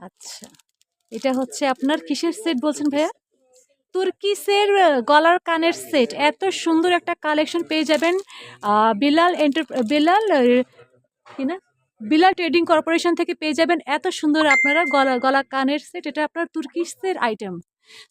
আচ্ছা। এটা হচ্ছে আপনার কিসের সেট বলছেন ভাইয়া? তুর্কিসের গলার কানের সেট এত সুন্দর একটা কালেকশন পেয়ে যাবেন। বিলাল এন্টার বিলাল কি না? বিলাল ট্রেডিং কর্পোরেশন থেকে পেয়ে যাবেন। এত সুন্দর আপনারা গলা গলা কানের সেট এটা আপনার তুর্কিসের আইটেম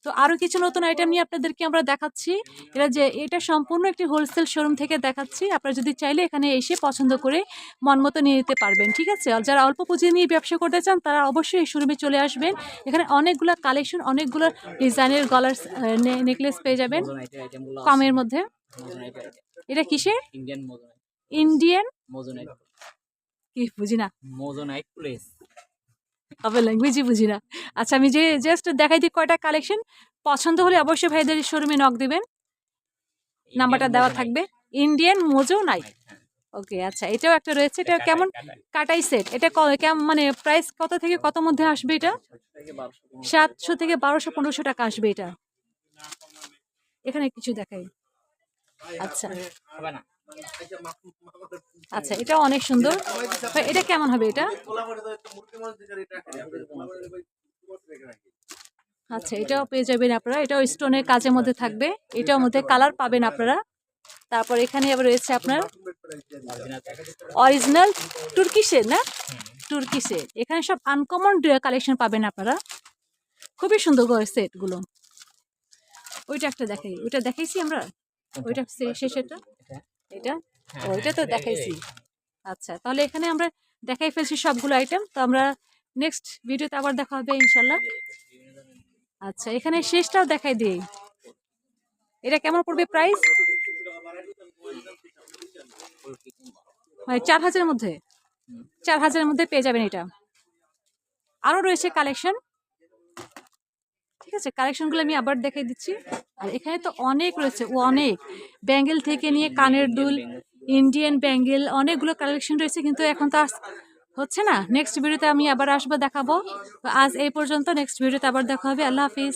তো আরও কিছু নতুন আইটেম নিয়ে আপনাদেরকে আমরা দেখাচ্ছি। এটা যে এটা সম্পূর্ণ একটি হোলসেল শোরুম থেকে দেখাচ্ছি। আপনারা যদি চাইলে এখানে এসে পছন্দ করে মন মতো নিয়ে নিতে পারবেন ঠিক আছে? আর যারা অল্প পুঁজি নিয়ে ব্যবসা করতে চান তারা অবশ্যই এই শোরুমে চলে আসবেন। এখানে অনেকগুলো কালেকশন অনেকগুলো ডিজাইনের গলার নেকলেস পেয়ে যাবেন কমের মধ্যে। এটা কিসের? ইন্ডিয়ান মোজোনাইট ইন্ডিয়ান কি বুঝি না। মোজোনাইট প্লেস হবে ল্যাঙ্গুয়েজই বুঝি না। আচ্ছা আমি যে জাস্ট দেখাই দিই কয়টা কালেকশন পছন্দ হলে অবশ্যই ভাইদের শোরুমে নক দিবেন। নাম্বারটা দেওয়া থাকবে। ইন্ডিয়ান মোজো নাইট ওকে আচ্ছা এটাও একটা রয়েছে। এটা কেমন? কাটাই। সেট এটা কেমন মানে প্রাইস কত থেকে কত মধ্যে আসবে এটা? সাতশো থেকে বারোশো পনেরোশো টাকা আসবে এটা। এখানে কিছু দেখাই। আচ্ছা। আচ্ছা এটা অনেক সুন্দর। এটা কেমন হবে এটা? আচ্ছা এটাও পেয়ে যাবেন আপনারা। এটাও স্টোনের কাজের মধ্যে থাকবে। এটার মধ্যে কালার পাবেন আপনারা। তারপর এখানে আবার রয়েছে আপনার অরিজিনাল তুর্কিশের না? তুর্কিশের এখানে সব আনকমন কালেকশন পাবেন আপনারা। খুবই সুন্দর করে সেটগুলো ওইটা একটা দেখাই। ওইটা দেখাইছি আমরা? ওইটা শেষেরটা? এটা? ও, ওইটা তো দেখাইছি। আচ্ছা তাহলে এখানে আমরা দেখাই ফেলছি সবগুলো আইটেম তো আমরা নেক্সট ভিডিওতে আবার দেখা হবে ইনশাল্লাহ আচ্ছা এখানে শেষটাও দেখাই দিই। এটা কেমন পড়বে প্রাইস মানে চার হাজারের মধ্যে। চার হাজারের মধ্যে পেয়ে যাবেন এটা। আরও রয়েছে কালেকশন ঠিক আছে কালেকশনগুলো আমি আবার দেখাই দিচ্ছি। আর এখানে তো অনেক রয়েছে অনেক। ব্যাঙ্গেল থেকে নিয়ে কানের দুল ইন্ডিয়ান ব্যাঙ্গেল অনেকগুলো কালেকশন রয়েছে, কিন্তু এখন তো হচ্ছে না। নেক্সট ভিডিওতে আমি আবার আসব, দেখাবো। আজ এই পর্যন্ত নেক্সট ভিডিওতে আবার দেখা হবে। আল্লাহ হাফিজ।